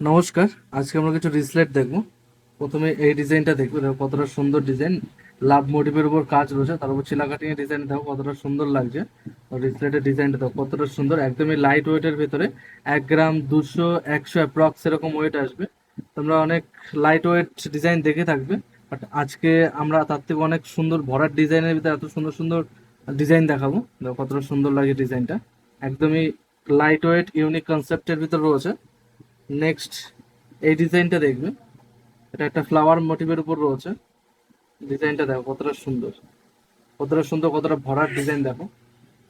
নমস্কার, আজকে আমরা কিছু রিসলেট দেখব। প্রথমে এই ডিজাইনটা দেখব, দেখো কতটা সুন্দর ডিজাইন। লাভ মোটিভের উপর কাজ রয়েছে, তার উপর চিলা কাটিং এর ডিজাইন দেখো কতটা সুন্দর লাগছে। রিসলেটের ডিজাইনটা দেখো কতটা সুন্দর, একদমই লাইট ওয়েটের ভিতরে এক গ্রাম দুশো, একশো অ্যাপ্রক্স এরকম ওয়েট আসবে। তোমরা অনেক লাইট ওয়েট ডিজাইন দেখে থাকবে বাট আজকে আমরা তার থেকে অনেক সুন্দর ভরার ডিজাইনের ভিতরে এত সুন্দর সুন্দর ডিজাইন দেখাবো। দেখো কতটা সুন্দর লাগে ডিজাইনটা একদমই লাইট ওয়েট ইউনিক কনসেপ্টের ভিতর রয়েছে। নেক্সট এই ডিজাইনটা দেখবে। এটা একটা ফ্লাওয়ার মোটিভের উপর রয়েছে। ডিজাইনটা দেখো, কতটা সুন্দর। কতটা সুন্দর, কতটা ভরার ডিজাইন দেখো।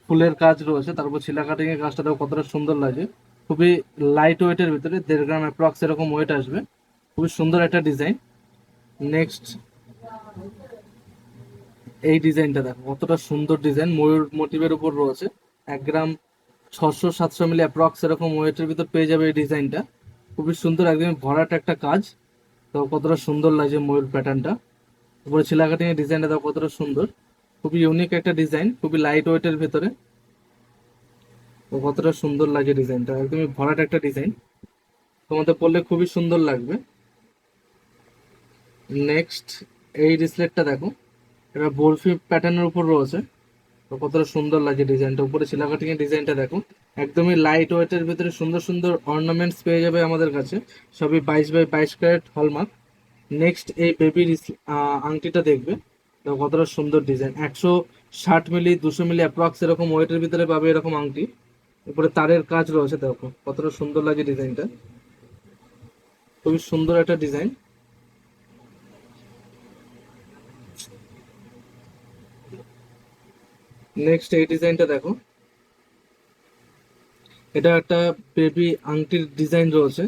ফুলের কাজ রয়েছে, তারপর ছিলা কাটিং এর কাজটা দেখো, কতটা সুন্দর লাগে খুবই লাইট ওয়েটের ভিতরে, দেড় গ্রাম অ্যাপ্রক্স এরকম ওয়েট আসবে। খুবই সুন্দর একটা ডিজাইন নেক্সট এই ডিজাইনটা দেখো, কতটা সুন্দর ডিজাইন ময়ূর মোটিভের উপর রয়েছে। এক গ্রাম ছশো সাতশো মিলি অ্যাপ্রক্স এরকম ওয়েটের ভিতর পেয়ে যাবে এই ডিজাইনটা খুবই সুন্দর একদম ভরাট একটা কাজ। তো কতটা সুন্দর লাগছে ময়ূর প্যাটার্নটা উপরে ছিলা কাটিং এর ডিজাইনটা দেখো কতটা সুন্দর। খুবই ইউনিক একটা ডিজাইন খুবই লাইট ওয়েটের ভেতরে। তো কতটা সুন্দর লাগে ডিজাইনটা একদমই ভরাট একটা ডিজাইন তোমাদের পড়লে খুবই সুন্দর লাগবে। নেক্সট এই রিসলেটটা দেখো। এটা বরফি প্যাটার্নের উপর রয়েছে। তো কতটা সুন্দর লাগে ডিজাইনটা উপরে ছিলা কাটিং এর ডিজাইনটা দেখো। একদমই লাইট ওয়েটের ভিতরে সুন্দর সুন্দর অর্নামেন্টস পেয়ে যাবে আমাদের কাছে। সবই বাইশ বাই বাইশ ক্যারেট হলমার্ক নেক্সট এই বেবির আংটিটা দেখবে। কতটা সুন্দর ডিজাইন একশো ষাট মিলি দুশো মিলি অ্যাপ্রক্স এরকম ওয়েটের ভিতরে পাবে এরকম আংটি। উপরে তারের কাজ রয়েছে, দেখো কতটা সুন্দর লাগে ডিজাইনটা খুবই সুন্দর একটা ডিজাইন নেক্সট এই ডিজাইনটা দেখো। এটা একটা বেবি আংটির ডিজাইন রয়েছে।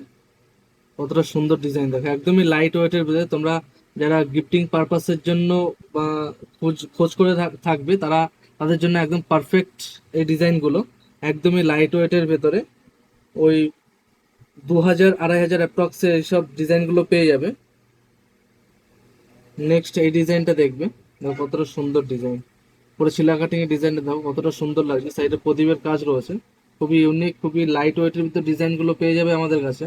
কতটা সুন্দর ডিজাইন দেখো। একদমই লাইট ওয়েটের ভিতরে তোমরা যারা গিফটিং পারপাসের জন্য বা খোঁজ খোঁজ করে থাক- থাকবে, তারা তাদের জন্য একদম পারফেক্ট এই ডিজাইনগুলো একদমই লাইট ওয়েটের ভেতরে। ওই দু হাজার আড়াই হাজার অ্যাপ্রক্সে এইসব ডিজাইনগুলো পেয়ে যাবে। নেক্সট এই ডিজাইনটা দেখবে। দেখো কতটা সুন্দর ডিজাইন পুরো শিলা কাটিং এর ডিজাইনটা দেখো, কতটা সুন্দর লাগছে। সাইডে প্রদীপের কাজ রয়েছে। খুবই ইউনিক খুবই লাইট ওয়েটের ভিতর ডিজাইনগুলো পেয়ে যাবে আমাদের কাছে।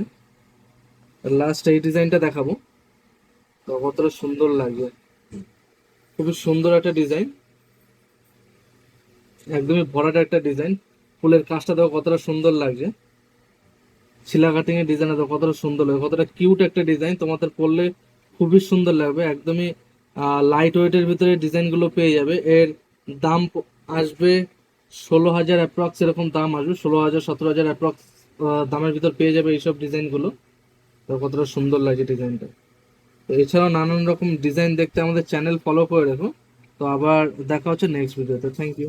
লাস্ট এই ডিজাইনটা দেখাবো। তো কতটা সুন্দর লাগবে খুবই সুন্দর একটা ডিজাইন একদমই ভরাট একটা ডিজাইন ফুলের কাজটা দেখো কতটা সুন্দর লাগছে। শিলা কাটিং এর ডিজাইনটা দেখো কতটা সুন্দর লাগে কতটা কিউট একটা ডিজাইন তোমাদের পরলে খুবই সুন্দর লাগবে। একদমই লাইট ওয়েটের ভিতরে ডিজাইনগুলো পেয়ে যাবে। এর দাম আসবে ষোলো হাজার অ্যাপ্রক্স এরকম দাম আসবে ষোলো হাজার সতেরো হাজার অ্যাপ্রক্স দামের ভিতর পেয়ে যাবে এইসব ডিজাইনগুলো। তো কতটা সুন্দর লাগে ডিজাইনটা। তো এছাড়াও নানান রকম ডিজাইন দেখতে আমাদের চ্যানেল ফলো করে রেখো। তো আবার দেখা হচ্ছে নেক্সট ভিডিওতে থ্যাংক ইউ